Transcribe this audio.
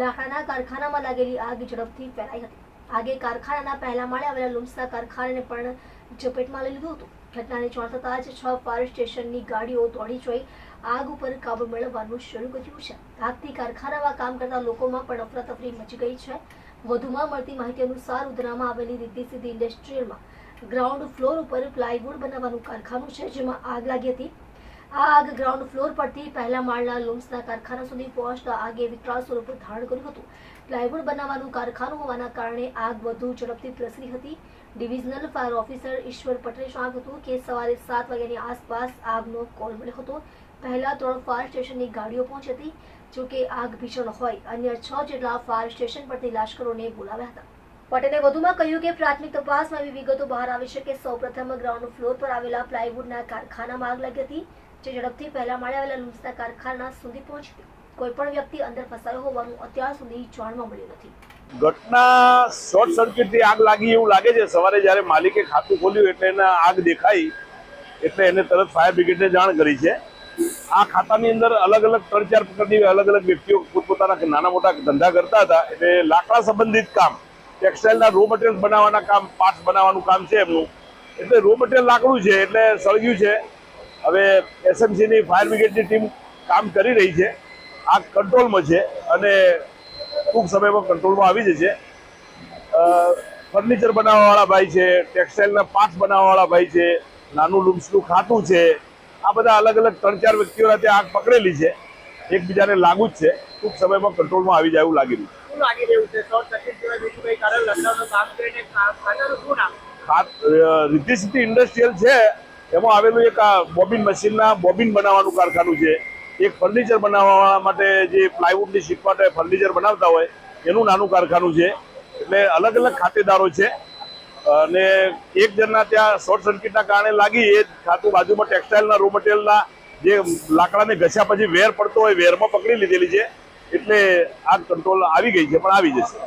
લાકડાના કારખાનામાં લાગેલી આગ ઝડપથી ફેલાઈ હતી. આગે કારખાનાના પહેલા માળે આવેલા લુમસા કારખાનાને પણ ઝપેટમાં લઈ લીધું હતું. ઘટનાની જાણ થતાં જ છ ફાયર સ્ટેશનની ગાડીઓ દોડી જોઈ આગ ઉપર કાબુ મેળવવાનું શરૂ કર્યું છે. આગથી કારખાનામાં કામ કરતા લોકોમાં પણ અફરાતફરી મચી ગઈ છે. વધુમાં મળતી માહિતી અનુસાર ઉધનામાં આવેલી રીતિ સીધી ઇન્ડસ્ટ્રીયલમાં ગ્રાઉન્ડ ફ્લોર ઉપર પ્લાયવુડ બનાવવાનું કારખાનું છે, જેમાં આગ લાગી હતી. આગ ગ્રાઉન્ડ ફ્લોર પરથી પહેલા માળના લૂમ્સના કારખાના સુધી પહોંચતા આગે વિકરાળ સ્વરૂપ ધારણ કર્યું હતું. પ્લાયવુડ બનાવવાનું કારખાનું હોવાના કારણે આગ વધુ ઝડપથી પ્રસરી હતી. ડિવિઝનલ ફાયર ઓફિસર ઈશ્વર પટેલે જણાવ્યું હતું કે સવારે સાત વાગ્યાની આસપાસ આગનો કોલ મળ્યો હતો. પહેલા ત્રણ ફાયર સ્ટેશનની ગાડીઓ પહોંચી હતી જોકે આગ ભીષણ હોય, અન્ય છ જેટલા ફાયર સ્ટેશન પરથી લાશ્કરોને બોલાવ્યા હતા. પટેલે વધુમાં કહ્યું કે પ્રાથમિક તપાસમાં એવી વિગતો બહાર આવી છે કે સૌપ્રથમ ગ્રાઉન્ડ ફ્લોર પર આવેલા પ્લાયવુડના કારખાનામાં આગ લાગી હતી. જે ઝડપથી પહેલા માળે આવેલા લૂમ્સના કારખાના સુધી પહોંચી કોઈ પણ વ્યક્તિ અંદર ફસાયો હોવાનું અત્યાર સુધી જાણવા મળ્યું નથી. ઘટના શોર્ટ સર્કિટથી આગ લાગી એવું લાગે છે. સવારે જ્યારે માલિકે ખાતું ખોલ્યું એટલે એને આગ દેખાઈ, એટલે એને તરત ફાયર બ્રિગેડને જાણ કરી છે. આ ખાતાની અંદર અલગ અલગ ત્રણ ચાર પ્રકારની અલગ અલગ વ્યક્તિઓ પોતપોતાના નાના મોટા ધંધા કરતા હતા. એટલે લાકડા સંબંધિત કામ, ટેક્સટાઇલના રો મટીરિયલ બનાવવાના કામ પાર્ટ્સ બનાવવાનું કામ છે એમનું. એટલે રો મટીરિયલ લાકડું છે, એટલે સળગ્યું છે. હવે એસએમસીની ફાયર બ્રિગેડની ટીમ કામ કરી રહી છે. આગ કંટ્રોલમાં છે અને ટૂંક સમયમાં કંટ્રોલમાં આવી જશે. ફર્નિચર બનાવવાવાળા ભાઈ છે ટેક્સટાઇલના પાર્ટ્સ બનાવવાવાળા ભાઈ છે નાનું લૂમ્સનું ખાતું છે. આ બધા અલગ અલગ ત્રણ ચાર વ્યક્તિઓના ત્યાં આગ પકડેલી છે. એકબીજાને લાગુ જ છે. ટૂંક સમયમાં કંટ્રોલમાં આવી જાય એવું લાગી રહ્યું છે. રિદ્ધિ ઇન્ડસ્ટ્રીયલ છે. એમાં આવેલું એક આ બોબિન મશીનના બોબિન બનાવવાનું કારખાનું છે. એક ફર્નિચર બનાવવા માટે જે પ્લાયવુડની શીટ માટે ફર્નિચર બનાવતા હોય, એનું નાનું કારખાનું છે. એટલે અલગ અલગ ખાતેદારો છે. અને એક જણના ત્યાં શોર્ટ સર્કિટના કારણે લાગી, એ ખાતું બાજુમાં ટેક્સટાઇલના રો મટીરિયલના જે લાકડાને ઘસ્યા પછી વેર પડતો હોય, વેરમાં પકડી લીધેલી છે. એટલે આ કંટ્રોલ આવી ગઈ છે, પણ આવી જશે.